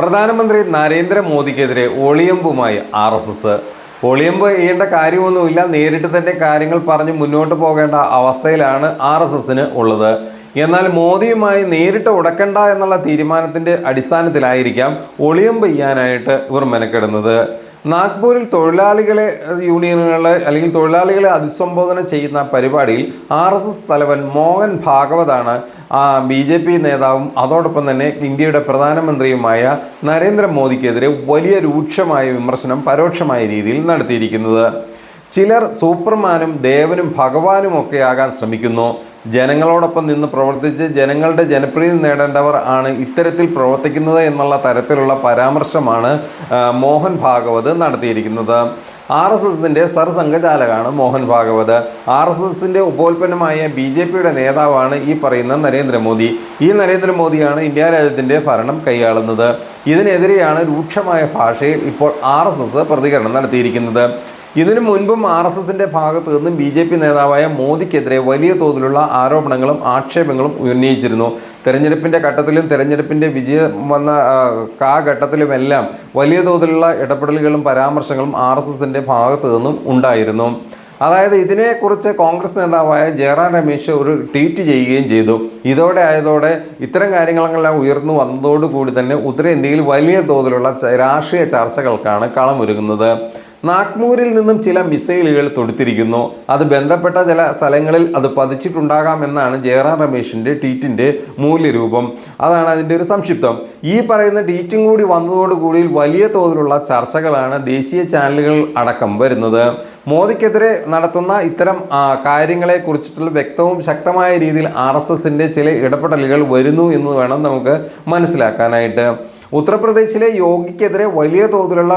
പ്രധാനമന്ത്രി നരേന്ദ്രമോദിക്കെതിരെ ഒളിയമ്പുമായി ആർ എസ് എസ്. ഒളിയമ്പ് ചെയ്യേണ്ട കാര്യമൊന്നുമില്ല. നേരിട്ട് തന്നെ കാര്യങ്ങൾ പറഞ്ഞ് മുന്നോട്ട് പോകേണ്ട അവസ്ഥയിലാണ് ആർ എസ് എസിന് ഉള്ളത്. എന്നാൽ മോദിയുമായി നേരിട്ട് ഉടക്കണ്ട എന്നുള്ള തീരുമാനത്തിന്റെ അടിസ്ഥാനത്തിലായിരിക്കാം ഒളിയമ്പ് ചെയ്യാനായിട്ട് ഇവർ മെനക്കെടുന്നത്. നാഗ്പൂരിൽ തൊഴിലാളികളെ യൂണിയനുകളെ അല്ലെങ്കിൽ തൊഴിലാളികളെ അഭിസംബോധന ചെയ്യുന്ന പരിപാടിയിൽ ആർ എസ് എസ് തലവൻ മോഹൻ ഭാഗവതാണ് ബി ജെ പി നേതാവും അതോടൊപ്പം തന്നെ ഇന്ത്യയുടെ പ്രധാനമന്ത്രിയുമായ നരേന്ദ്രമോദിക്കെതിരെ വലിയ രൂക്ഷമായ വിമർശനം പരോക്ഷമായ രീതിയിൽ നടത്തിയിരിക്കുന്നത്. ചിലർ സൂപ്പർമാനും ദേവനും ഭഗവാനും ഒക്കെ ആകാൻ ശ്രമിക്കുന്നു. ജനങ്ങളോടൊപ്പം നിന്ന് പ്രവർത്തിച്ച് ജനങ്ങളുടെ ജനപ്രീതി നേടേണ്ടവർ ആണ് ഇത്തരത്തിൽ പ്രവർത്തിക്കുന്നത് എന്നുള്ള തരത്തിലുള്ള പരാമർശമാണ് മോഹൻ ഭാഗവത് നടത്തിയിരിക്കുന്നത്. ആർ എസ് എസിന്റെ സർസംഘചാലകാണ് മോഹൻ ഭാഗവത്. ആർ എസ് എസിന്റെ ഉപോൽപ്പന്നമായ ബി ജെ പിയുടെ നേതാവാണ് ഈ പറയുന്ന നരേന്ദ്രമോദി. ഈ നരേന്ദ്രമോദിയാണ് ഇന്ത്യ രാജ്യത്തിന്റെ ഭരണം കൈയാളുന്നത്. ഇതിനെതിരെയാണ് രൂക്ഷമായ ഭാഷയിൽ ഇപ്പോൾ ആർ പ്രതികരണം നടത്തിയിരിക്കുന്നത്. ഇതിനു മുൻപും ആർ എസ് എസിന്റെ ഭാഗത്ത് നിന്നും ബി ജെ പി നേതാവായ മോദിക്കെതിരെ വലിയ തോതിലുള്ള ആരോപണങ്ങളും ആക്ഷേപങ്ങളും ഉന്നയിച്ചിരുന്നു. തെരഞ്ഞെടുപ്പിന്റെ ഘട്ടത്തിലും തെരഞ്ഞെടുപ്പിന്റെ വിജയം വന്ന ആ, ഘട്ടത്തിലുമെല്ലാം വലിയ തോതിലുള്ള ഇടപെടലുകളും പരാമർശങ്ങളും ആർ എസ് എസിന്റെ ഭാഗത്ത് നിന്നും ഉണ്ടായിരുന്നു. അതായത് ഇതിനെക്കുറിച്ച് കോൺഗ്രസ് നേതാവായ ജയറാം രമേശ് ഒരു ട്വീറ്റ് ചെയ്യുകയും ചെയ്തു. ഇതോടെ ആയതോടെ ഇത്തരം കാര്യങ്ങളെല്ലാം ഉയർന്നു വന്നതോടുകൂടി തന്നെ ഉത്തരേന്ത്യയിൽ വലിയ തോതിലുള്ള രാഷ്ട്രീയ ചർച്ചകൾക്കാണ് കളമൊരുങ്ങുന്നത്. നാഗ്പൂരിൽ നിന്നും ചില മിസൈലുകൾ തൊടുത്തിരിക്കുന്നു. അത് ബന്ധപ്പെട്ട ചില സ്ഥലങ്ങളിൽ അത് പതിച്ചിട്ടുണ്ടാകാം എന്നാണ് ജയറാം രമേശിന്റെ ട്വീറ്റിന്റെ മൂല്യരൂപം. അതാണ് അതിന്റെ ഒരു സംക്ഷിപ്തം. ഈ പറയുന്ന ട്വീറ്റും കൂടി വന്നതോടുകൂടി വലിയ തോതിലുള്ള ചർച്ചകളാണ് ദേശീയ ചാനലുകൾ അടക്കം വരുന്നത്. മോദിക്കെതിരെ നടത്തുന്ന ഇത്തരം കാര്യങ്ങളെ കുറിച്ചിട്ടുള്ള വ്യക്തവും ശക്തമായ രീതിയിൽ ആർ എസ് എസിന്റെ ചില ഇടപെടലുകൾ വരുന്നു എന്ന് വേണം നമുക്ക് മനസ്സിലാക്കാനായിട്ട്. ഉത്തർപ്രദേശിലെ യോഗിക്കെതിരെ വലിയ തോതിലുള്ള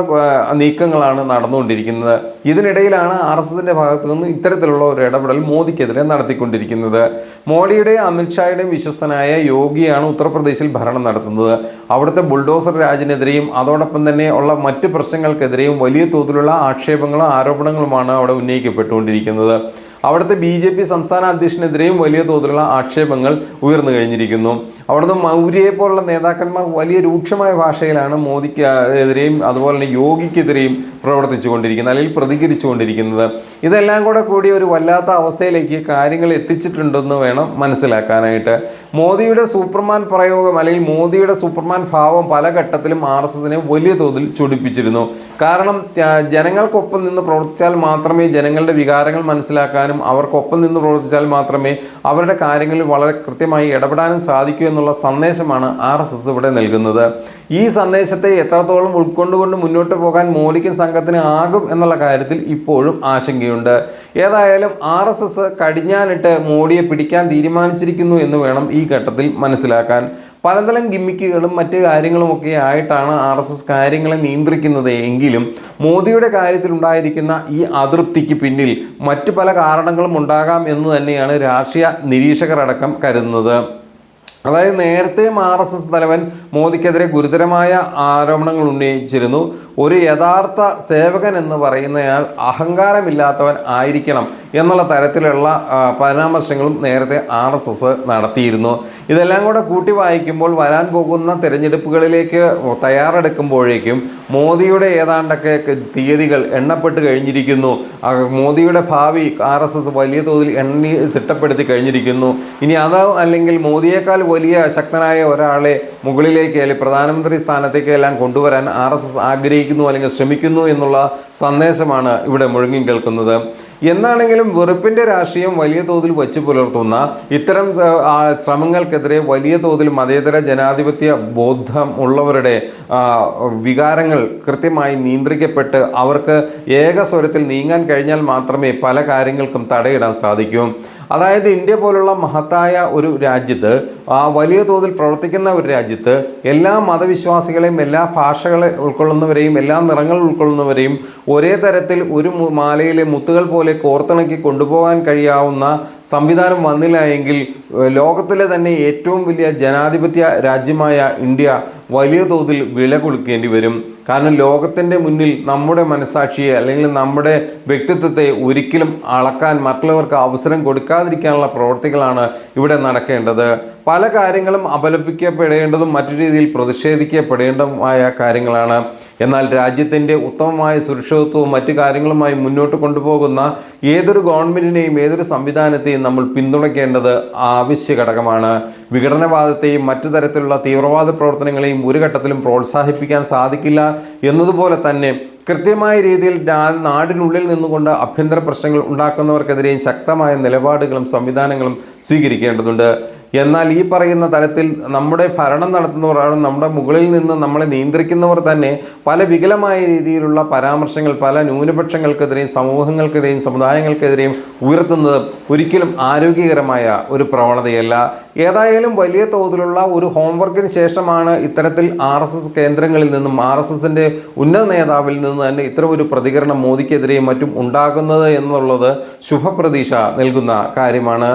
നീക്കങ്ങളാണ് നടന്നുകൊണ്ടിരിക്കുന്നത്. ഇതിനിടയിലാണ് ആർ എസ് എസിന്റെ ഭാഗത്തു നിന്ന് ഇത്തരത്തിലുള്ള ഒരു ഇടപെടൽ മോദിക്കെതിരെ നടത്തിക്കൊണ്ടിരിക്കുന്നത്. മോഡിയുടെയും അമിത്ഷായുടെയും വിശ്വസനായ യോഗിയാണ് ഉത്തർപ്രദേശിൽ ഭരണം നടത്തുന്നത്. അവിടുത്തെ ബുൾഡോസർ രാജിനെതിരെയും അതോടൊപ്പം തന്നെ ഉള്ള മറ്റ് പ്രശ്നങ്ങൾക്കെതിരെയും വലിയ തോതിലുള്ള ആക്ഷേപങ്ങളും ആരോപണങ്ങളുമാണ് അവിടെ ഉന്നയിക്കപ്പെട്ടുകൊണ്ടിരിക്കുന്നത്. അവിടുത്തെ ബി ജെ പി സംസ്ഥാന അധ്യക്ഷനെതിരെയും വലിയ തോതിലുള്ള ആക്ഷേപങ്ങൾ ഉയർന്നു കഴിഞ്ഞിരിക്കുന്നു. അവിടുന്ന് മൗര്യയെ പോലുള്ള നേതാക്കന്മാർ വലിയ രൂക്ഷമായ ഭാഷയിലാണ് മോദിക്ക് എതിരെയും അതുപോലെ തന്നെ യോഗിക്കെതിരെയും പ്രവർത്തിച്ചു കൊണ്ടിരിക്കുന്നത് അല്ലെങ്കിൽ പ്രതികരിച്ചു കൊണ്ടിരിക്കുന്നത് ഇതെല്ലാം കൂടെ കൂടി ഒരു വല്ലാത്ത അവസ്ഥയിലേക്ക് കാര്യങ്ങൾ എത്തിച്ചിട്ടുണ്ടെന്ന് വേണം മനസ്സിലാക്കാനായിട്ട്. മോദിയുടെ സൂപ്പർമാൻ പ്രയോഗം അല്ലെങ്കിൽ മോദിയുടെ സൂപ്പർമാൻ ഭാവം പല ഘട്ടത്തിലും ആർ എസ് എസിനെ വലിയ തോതിൽ ചൊടിപ്പിച്ചിരുന്നു. കാരണം ജനങ്ങൾക്കൊപ്പം നിന്ന് പ്രവർത്തിച്ചാൽ മാത്രമേ ജനങ്ങളുടെ വികാരങ്ങൾ മനസ്സിലാക്കാനും അവർക്കൊപ്പം നിന്ന് പ്രവർത്തിച്ചാൽ മാത്രമേ അവരുടെ കാര്യങ്ങളിൽ വളരെ കൃത്യമായി ഇടപെടാനും സാധിക്കൂ എന്നുള്ള സന്ദേശമാണ് ആർ എസ് എസ് ഇവിടെ നൽകുന്നത്. ഈ സന്ദേശത്തെ എത്രത്തോളം ഉൾക്കൊണ്ടുകൊണ്ട് മുന്നോട്ട് പോകാൻ മോദിക്കും സംഘത്തിന് ആകും എന്നുള്ള കാര്യത്തിൽ ഇപ്പോഴും ആശങ്കയുണ്ട്. ഏതായാലും ആർ എസ് എസ് കടിഞ്ഞാനിട്ട് മോഡിയെ പിടിക്കാൻ തീരുമാനിച്ചിരിക്കുന്നു എന്ന് വേണം ഈ ഘട്ടത്തിൽ മനസ്സിലാക്കാൻ. പലതരം ഗിമ്മിക്കുകളും മറ്റ് കാര്യങ്ങളുമൊക്കെ ആയിട്ടാണ് ആർ എസ് എസ് കാര്യങ്ങളെ നിയന്ത്രിക്കുന്നത് എങ്കിലും മോദിയുടെ കാര്യത്തിൽ ഉണ്ടായിരിക്കുന്ന ഈ അതൃപ്തിക്ക് പിന്നിൽ മറ്റു പല കാരണങ്ങളും ഉണ്ടാകാം എന്ന് തന്നെയാണ് രാഷ്ട്രീയ നിരീക്ഷകർ അടക്കം കരുതുന്നത്. അതായത് നേരത്തെ ആർ എസ് എസ് തലവൻ മോദിക്കെതിരെ ഗുരുതരമായ ആരോപണങ്ങൾ ഉന്നയിച്ചിരുന്നു. ഒരു യഥാർത്ഥ സേവകൻ എന്ന് പറയുന്നയാൾ അഹങ്കാരമില്ലാത്തവൻ ആയിരിക്കണം എന്നുള്ള തരത്തിലുള്ള പരാമർശങ്ങളും നേരത്തെ ആർ എസ് എസ് നടത്തിയിരുന്നു. ഇതെല്ലാം കൂടെ കൂട്ടി വായിക്കുമ്പോൾ വരാൻ പോകുന്ന തിരഞ്ഞെടുപ്പുകളിലേക്ക് തയ്യാറെടുക്കുമ്പോഴേക്കും മോദിയുടെ ഏതാണ്ടൊക്കെ തീയതികൾ എണ്ണപ്പെട്ട് കഴിഞ്ഞിരിക്കുന്നു. മോദിയുടെ ഭാവി ആർ വലിയ തോതിൽ എണ്ണി തിട്ടപ്പെടുത്തി കഴിഞ്ഞിരിക്കുന്നു. ഇനി അത് അല്ലെങ്കിൽ മോദിയേക്കാൾ വലിയ ശക്തനായ ഒരാളെ മുകളിലേക്ക് അല്ലെങ്കിൽ പ്രധാനമന്ത്രി സ്ഥാനത്തേക്ക് എല്ലാം കൊണ്ടുവരാൻ ആർ എസ് എസ് ആഗ്രഹിക്കുന്നു അല്ലെങ്കിൽ ശ്രമിക്കുന്നു എന്നുള്ള സന്ദേശമാണ് ഇവിടെ മുഴുങ്ങി കേൾക്കുന്നത്. എന്നാണെങ്കിലും വെറുപ്പിന്റെ രാഷ്ട്രീയം വലിയ തോതിൽ വച്ചു പുലർത്തുന്ന ഇത്തരം ശ്രമങ്ങൾക്കെതിരെ വലിയ തോതിൽ മതേതര ജനാധിപത്യ ബോധം ഉള്ളവരുടെ വികാരങ്ങൾ കൃത്യമായി നിയന്ത്രിക്കപ്പെട്ട് അവർക്ക് ഏകസ്വരത്തിൽ നീങ്ങാൻ കഴിഞ്ഞാൽ മാത്രമേ പല കാര്യങ്ങൾക്കും തടയിടാൻ സാധിക്കൂ. അതായത് ഇന്ത്യ പോലുള്ള മഹത്തായ ഒരു രാജ്യത്ത് ആ വലിയ തോതിൽ പ്രവർത്തിക്കുന്ന ഒരു രാജ്യത്ത് എല്ലാ മതവിശ്വാസികളെയും എല്ലാ ഭാഷകളെ ഉൾക്കൊള്ളുന്നവരെയും എല്ലാ നിറങ്ങൾ ഉൾക്കൊള്ളുന്നവരെയും ഒരേ തരത്തിൽ ഒരു മാലയിലെ മുത്തുകൾ പോലെ കോർത്തിണക്കി കൊണ്ടുപോകാൻ കഴിയാവുന്ന സംവിധാനം വന്നില്ല എങ്കിൽ ലോകത്തിലെ തന്നെ ഏറ്റവും വലിയ ജനാധിപത്യ രാജ്യമായ ഇന്ത്യ വലിയ തോതിൽ വില കൊടുക്കേണ്ടി വരും. കാരണം ലോകത്തിന്റെ മുന്നിൽ നമ്മുടെ മനസാക്ഷിയെ അല്ലെങ്കിൽ നമ്മുടെ വ്യക്തിത്വത്തെ ഒരിക്കലും അളക്കാൻ മറ്റുള്ളവർക്ക് അവസരം കൊടുക്കാതിരിക്കാനുള്ള പ്രവർത്തികളാണ് ഇവിടെ നടക്കേണ്ടത്. പല കാര്യങ്ങളും അപലപിക്കപ്പെടേണ്ടതും മറ്റു രീതിയിൽ പ്രതിഷേധിക്കപ്പെടേണ്ടതുമായ കാര്യങ്ങളാണ്. എന്നാൽ രാജ്യത്തിന്റെ ഉത്തമമായ സുരക്ഷിതത്വവും മറ്റു കാര്യങ്ങളുമായി മുന്നോട്ട് കൊണ്ടുപോകുന്ന ഏതൊരു ഗവൺമെന്റിനെയും ഏതൊരു സംവിധാനത്തെയും നമ്മൾ പിന്തുണയ്ക്കേണ്ടത് ആവശ്യ ഘടകമാണ്. വിഘടനവാദത്തെയും മറ്റു തരത്തിലുള്ള തീവ്രവാദ പ്രവർത്തനങ്ങളെയും ഒരു ഘട്ടത്തിലും പ്രോത്സാഹിപ്പിക്കാൻ സാധിക്കില്ല എന്നതുപോലെ തന്നെ കൃത്യമായ രീതിയിൽ നാടിനുള്ളിൽ നിന്നുകൊണ്ട് ആഭ്യന്തര പ്രശ്നങ്ങൾ ഉണ്ടാക്കുന്നവർക്കെതിരെയും ശക്തമായ നിലപാടുകളും സംവിധാനങ്ങളും സ്വീകരിക്കേണ്ടതുണ്ട്. എന്നാൽ ഈ പറയുന്ന തരത്തിൽ നമ്മുടെ ഭരണം നടത്തുന്നവരാണ് നമ്മുടെ മുകളിൽ നിന്ന് നമ്മളെ നിയന്ത്രിക്കുന്നവർ തന്നെ പല വികലമായ രീതിയിലുള്ള പരാമർശങ്ങൾ പല ന്യൂനപക്ഷങ്ങൾക്കെതിരെയും സമൂഹങ്ങൾക്കെതിരെയും സമുദായങ്ങൾക്കെതിരെയും ഉയർത്തുന്നത് ഒരിക്കലും ആരോഗ്യകരമായ ഒരു പ്രവണതയല്ല. ഏതായാലും വലിയ തോതിലുള്ള ഒരു ഹോംവർക്കിന് ശേഷമാണ് ഇത്തരത്തിൽ ആർ എസ് എസ് കേന്ദ്രങ്ങളിൽ നിന്നും ആർ എസ് എസിന്റെ ഉന്നത നേതാവിൽ നിന്ന് തന്നെ ഇത്തരം ഒരു പ്രതികരണം മോദിക്കെതിരെയും മറ്റും ഉണ്ടാകുന്നത് എന്നുള്ളത് ശുഭപ്രതീക്ഷ നൽകുന്ന കാര്യമാണ്.